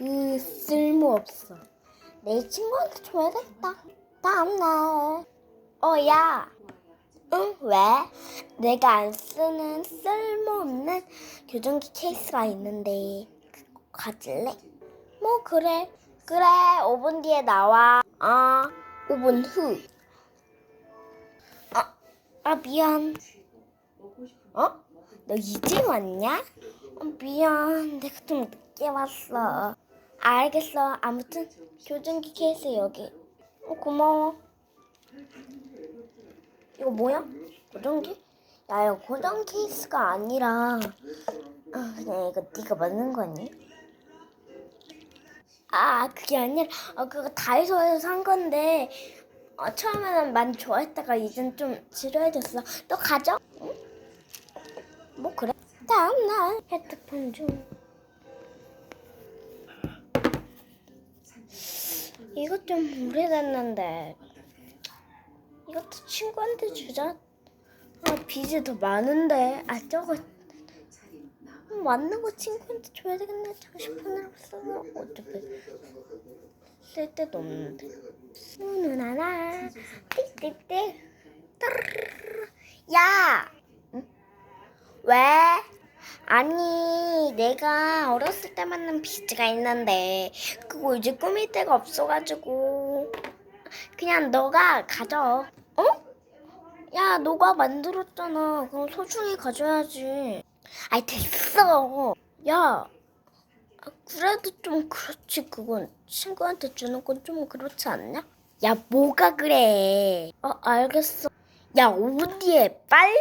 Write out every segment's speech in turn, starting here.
으, 쓸모없어. 내 친구한테 줘야겠다. 다음날. 어, 야. 응, 왜? 내가 안 쓰는 쓸모없는 교정기 케이스가 있는데 가질래? 뭐 그래. 그래, 5분 뒤에 나와. 아, 5분 후. 아, 아 미안. 어? 너 이제 왔냐? 어, 미안, 내가 좀 늦게 왔어. 알겠어. 아무튼 교정기 케이스 여기. 어, 고마워. 이거 뭐야? 고정기? 야, 이거 고정 케이스가 아니라 아, 그냥 이거 네가 맞는 거니? 아, 그게 아니라 아, 그거 다이소에서 산 건데 어, 처음에는 많이 좋아했다가 이젠 좀 지루해졌어. 너 가져? 응? 뭐 그래? 다음날 헤드폰 중 이거 좀 오래됐는데 이것도 친구한테 주자. 아 빚이 더 많은데. 아 저거 음, 맞는 거 친구한테 줘야 되겠네. 장식판으로 쓰고 어차피 쓸 데도 없는데. 하나 띡띡띡 따르르르. 야! 응? 왜? 아니 내가 어렸을 때 만난 비즈가 있는데 그거 이제 꾸밀 데가 없어가지고 그냥 너가 가져. 어? 야 너가 만들었잖아. 그럼 소중히 가져야지. 아이 됐어. 야 아, 그래도 좀 그렇지. 그건 친구한테 주는 건 좀 그렇지 않냐? 야 뭐가 그래? 어 알겠어. 야 5분 뒤에 빨리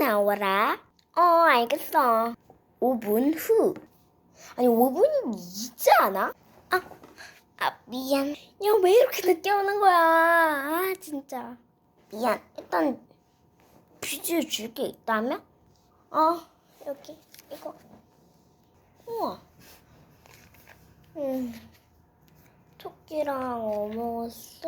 나와라. 어 알겠어 5분 후. 아니 5분이 이지 않아? 아, 아 미안. 야 왜 이렇게 늦게 오는 거야? 아 진짜. 미안. 일단 퀴즈 줄 게 있다면? 어 여기 이거. 우와. 음. 토끼랑 어머스.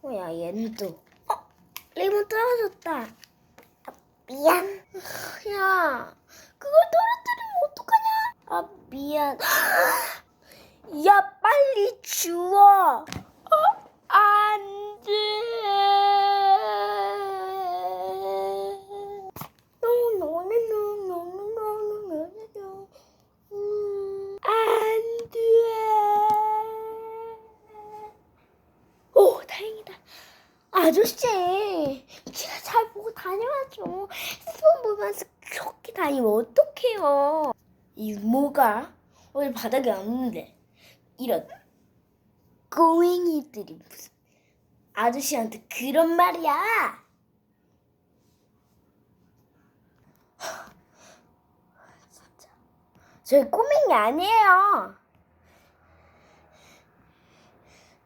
뭐야 얘도 어 리본 떨어졌다. 아, 미안. 야 그걸 떨어뜨리면 어떡하냐? 아 미안. 야 빨리 주워. 어? 오 다행이다. 아저씨 제가 잘 보고 다녀야죠 핸드폰 보면서 그렇게 다니면 어떡해요? 이 모가 오늘 바닥에 없는데 이런 꼬맹이들이 무슨 아저씨한테 그런 말이야? 진짜. 저희 꼬맹이 아니에요.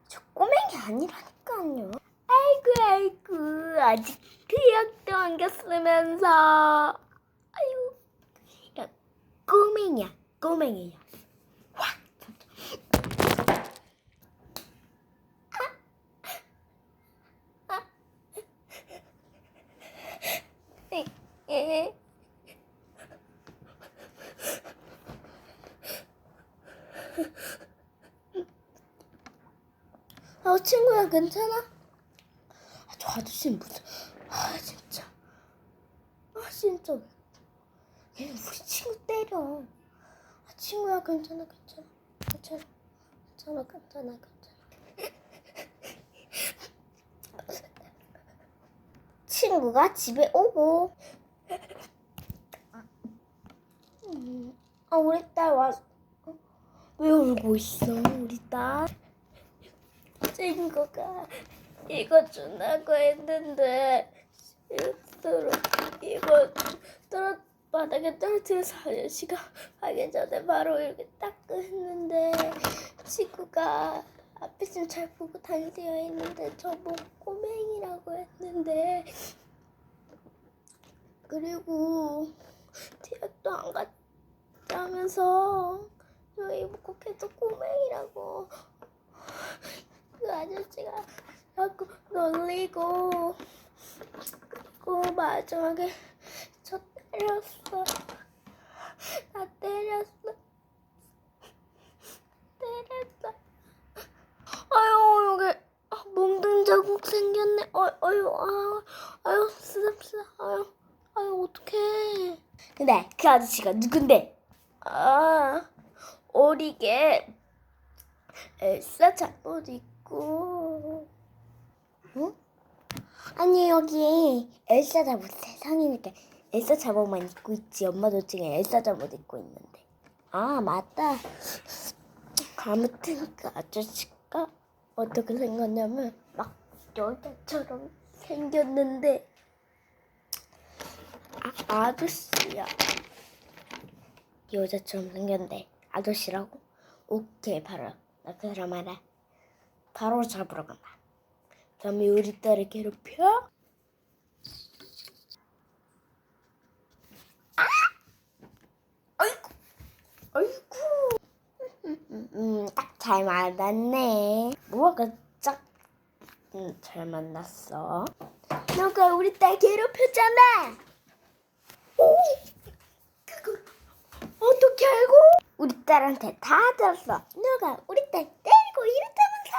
저 꼬맹이 아니라니까요. 아이고 아이고. 아직 기억도 안 겼으면서. 아유 야 꼬맹이야 꼬맹이야. 아 친구야 괜찮아? 아, 저 아저씨는 무슨 아 진짜 아 진짜 얘 우리 친구 때려 아 친구야 괜찮아 괜찮아 괜찮아 괜찮아 괜찮아 괜찮아 친구가 집에 오고 음, 아 우리 딸 왔. 어? 왜 울고 있어 우리 딸? 친구가 이거 준다고 했는데 실수로 이거 떨어 바닥에 떨어뜨려서 아저씨가 하기 전에 바로 이렇게 닦고 했는데 친구가 앞에 좀 잘 보고 다니세요 했는데 저보고 꼬맹이라고 했는데 그리고 티약도 안 갔다면서 저희 보고 계속 꼬맹이라고 그 아저씨가 자꾸 놀리고 그리고 마지막에 저 때렸어. 나 때렸어. 때렸어. 아유, 여기 아, 멍든 자국 생겼네. 어, 아유, 아, 아유, 아유, 쓰담쓰담. 아유, 아유, 어떡해. 근데 그 아저씨가 누군데? 아, 오리게. 엘사 잠옷 입고. 응? 아니, 여기 엘사 잘못 세상이니까. 엘사 잠옷만 입고 있지. 엄마도 지금 엘사 잠옷 입고 있는데. 아 맞다. 아무튼 그 아저씨가 어떻게 생겼냐면 막 여자처럼 생겼는데 아, 아저씨야. 여자처럼 생겼는데 아저씨라고? 오케이 바로 나 그 사람 알아. 바로 잡으러 간다. 그럼 우리 딸을 괴롭혀? 아! 아이고, 아이고. 음, 딱 잘 만났네. 뭐가 짝, 음, 잘 만났어. 너가 우리 딸 괴롭혔잖아. 오, 그걸 어떻게 알고? 우리 딸한테 다 들었어. 너가 우리 딸 때리고 이랬다면서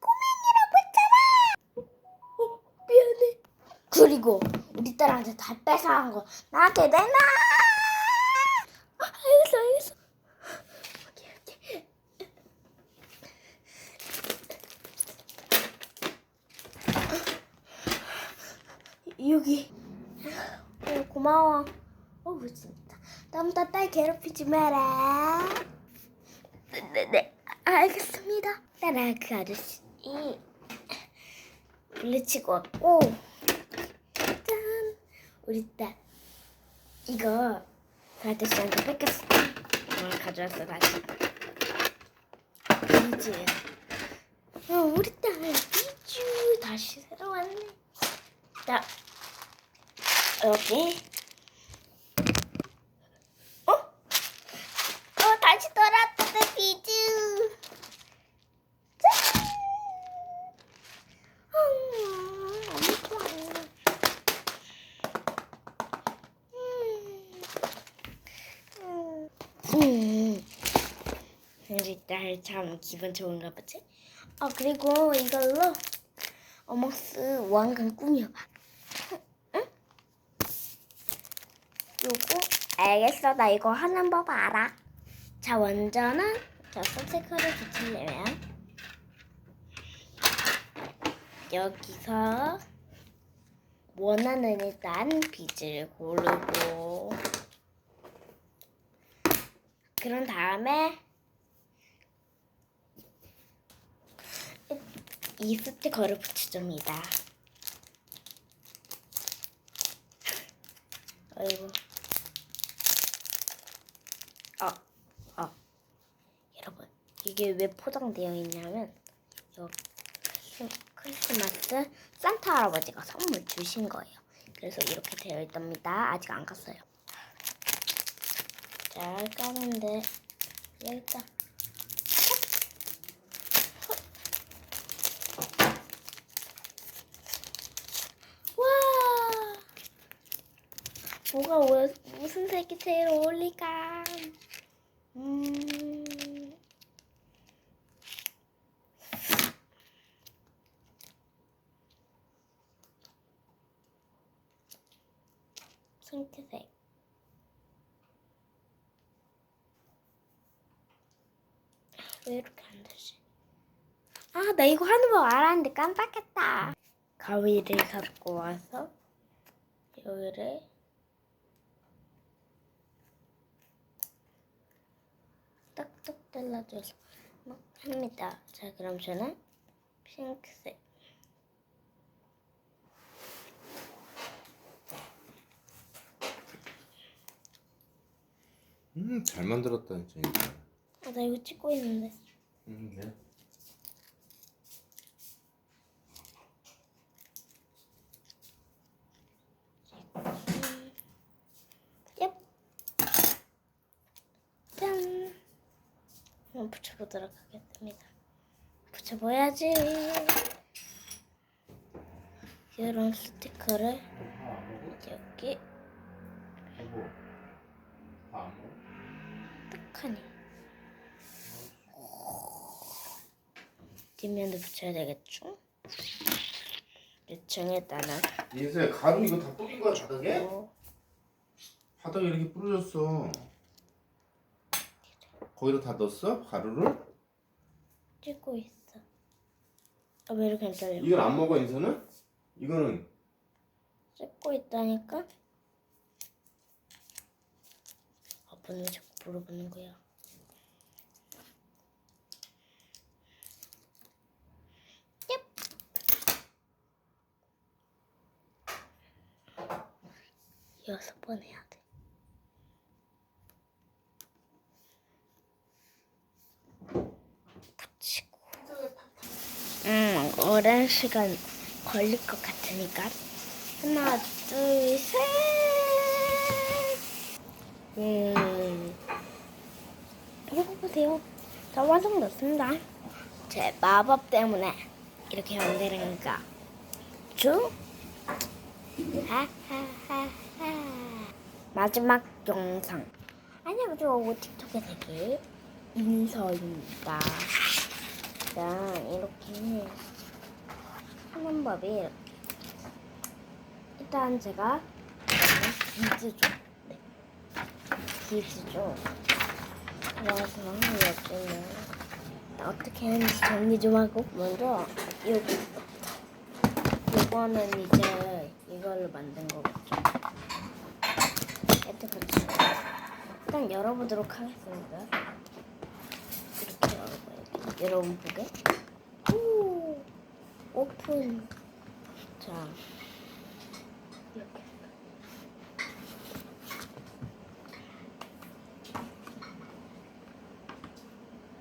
꼬맹이라고 했잖아. 어, 어, 미안해. 그리고 우리 딸한테 다 뺏어간 거 나한테 내놔. 아, 알겠어, 알겠어. 오케이, 오케이. 여기. 어, 고마워. 어, 진짜. 다음부터 딸 괴롭히지 마라. 네네, 알겠습니다. 따라 그 아저씨 물리치고 왔고, 짠, 우리 딸 이거 그 아저씨한테 뺏겼어. 오늘 가져왔어 다시. 비주. 어, 우리 딸 비주 다시 새로 왔네. 자, 여기. 어? 어, 다시 돌아왔다, 비주. 짠! 음, 너무 좋아요. 음. 음. 딸참 기분 좋은가 보지? 어, 그리고 이걸로 어묵스 왕관 꾸며봐. 응? 요거 알겠어 나 이거 하는 법 알아 자 먼저는 저 스티커를 붙이려면 여기서 원하는 일단 비즈를 고르고 그런 다음에 이 스티커를 붙여줍니다 아이고 어, 어. 여러분, 이게 왜 포장되어 있냐면, 크리스마스 산타 할아버지가 선물 주신 거예요. 그래서 이렇게 되어 있답니다. 아직 안 갔어요. 잘 까는데, 여기다. 와! 뭐가 왜, 무슨 색이 제일 어울릴까? 음. 핑크색. 왜 이렇게 안 되지? 아, 나 이거 하는 법 알았는데 깜빡했다. 가위를 갖고 와서 여기를 딱딱 잘라줘서 막 합니다. 자, 그럼 저는 핑크색. 음, 잘 만들었다 진짜. 아, 나 이거 찍고 있는데. 음, 네. 얍. 짠. 붙여보도록 하겠습니다. 붙여봐야지. 이런 스티커를 여기 딱하니. 뒷면도 붙여야 되겠죠? 요청했다는 예수야 가루 이거 다 뿌린 거야 바닥에? 뭐 바닥에 이렇게 뿌려졌어. 거기다 다 넣었어? 가루를? 찍고 있어. 아, 왜 이렇게 안 잘려? 이걸 안 먹어 인서는? 이거는 찍고 있다니까? 아빠는 왜 자꾸 물어보는 거야? 얍! 여섯 번 해야 돼. 붙이고. 음, 오랜 시간 걸릴 것 같으니까. 하나, 둘, 셋. 음, 이거 보세요. 다 완성됐습니다. 제 마법 때문에 이렇게 만드니까 주 하하하하 마지막 영상 안녕하세요 틱톡의 세계 인서입니다. 자 이렇게 하는 법이 이렇게 일단 제가 비즈죠. 네. 비즈죠. 그래서 여기는 어떻게 하는지 정리 좀 하고 먼저 여기부터 이거는 이제 이걸로 만든 거겠죠. 이렇게 같이 일단 열어보도록 하겠습니다. 이렇게 열어봐요. 여러분 보게. 이렇게.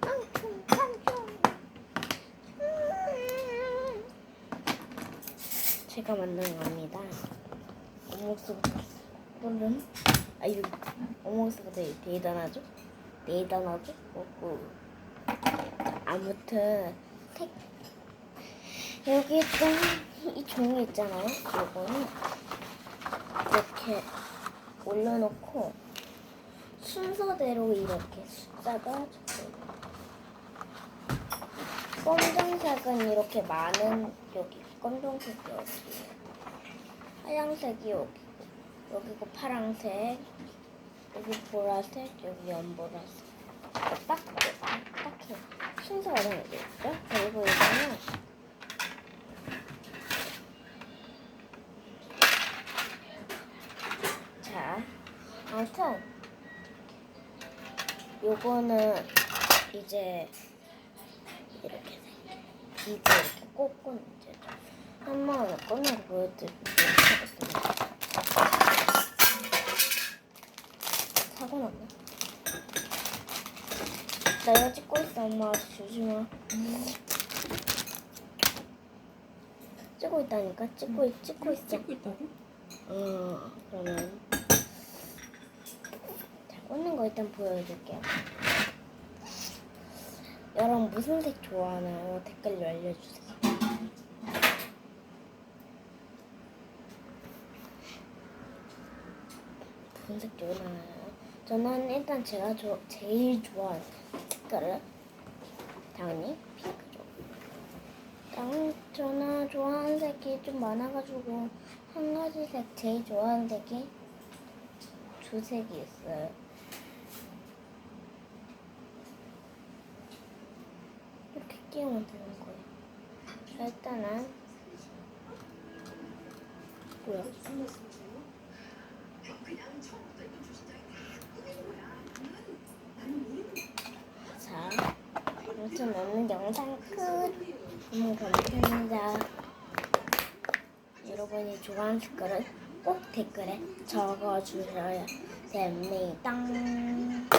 깡총 깡총 음. 제가 만든 겁니다. 어묵소는 아유 어묵소가 되게 대단하죠? 대단하죠? 없고 아무튼 색 여기 있던 이 종이 있잖아요. 이거는 이렇게 올려놓고 순서대로 이렇게 숫자가. 검정색은 이렇게 많은 여기 검정색이 여기 하얀색이 여기 여기고 파랑색 여기 보라색 여기 연보라색 딱 딱히 순서가 정해져 있죠 그리고 이거는 자 아무튼 요거는 이제 이렇게 비즈 이렇게 꽂고 이제 한번 꺼내고 보여드리도록 하겠습니다. 사고 났네. 나 이거 찍고 있어 엄마 주지 마. 찍고 있다니까 찍고 있 찍고 있어. 찍고 있다고? 어 그러면 자 꽂는 거 일단 보여줄게요. 여러분 무슨 색 좋아하나요? 댓글로 알려주세요. 무슨 색 좋아하나요? 저는 일단 제가 조, 제일 좋아하는 색깔은 당연히 핑크죠. 당, 저는 좋아하는 색이 좀 많아가지고 한 가지 색 제일 좋아하는 색이 두 색이 있어요. 끼우면 되는 거예요. 자, 일단은 뭐야? 자, 아무튼 오늘 영상 끝. 너무 감사합니다. 여러분이 좋아하는 색깔은 꼭 댓글에 적어주셔야 됩니다.